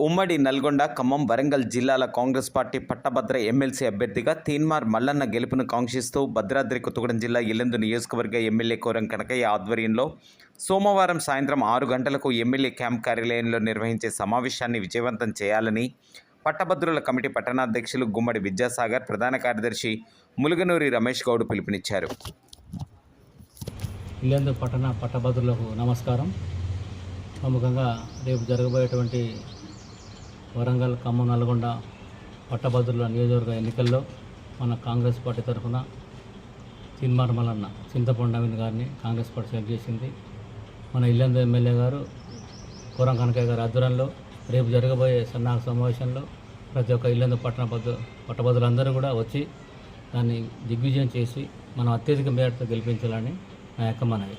ఉమ్మడి నల్గొండ ఖమ్మం వరంగల్ జిల్లాల Congress party పట్టభద్ర MLC అభ్యర్థిగా తీన్మార్ మల్లన్న గెలుపును కాంక్షిస్తూ భద్రాద్రి కొత్తగూడెం జిల్లా ఇల్లందు నియోజకవర్గ ఎమ్మెల్యే కోరం కనకయ్య ఆధ్వర్యంలో సోమవారం సాయంత్రం ఆరు గంటలకు ఎమ్మెల్యే క్యాంప్ కార్యాలయంలో నిర్వహించే సమావేశాన్ని విజయవంతం చేయాలని పట్టభద్రుల కమిటీ పట్టణాధ్యక్షులు గుమ్మడి విద్యాసాగర్ ప్రధాన కార్యదర్శి ములుగనూరి రమేష్ గౌడ్ పిలుపునిచ్చారు. ఇల్లందు పట్టణ పట్టభద్రులకు నమస్కారం. ప్రముఖంగా రేపు జరగబోయేటువంటి వరంగల్ ఖమ్మం నల్గొండ పట్టభద్రుల నియోజకవర్గ ఎన్నికల్లో మన కాంగ్రెస్ పార్టీ తరఫున చిన్మార్మలన్న చింతపండు గారిని కాంగ్రెస్ పార్టీ సెలెక్ట్ చేసింది. మన ఇల్లందు ఎమ్మెల్యే గారు కోరం కనకయ్య గారి ఆధ్వర్యంలో రేపు జరగబోయే సన్నాహక సమావేశంలో ప్రతి ఒక్క ఇల్లందు పట్టణ పద్దు పట్టభద్రులందరూ కూడా వచ్చి దాన్ని దిగ్విజయం చేసి మనం అత్యధిక మేరతో గెలిపించాలని నా యొక్క మనవి.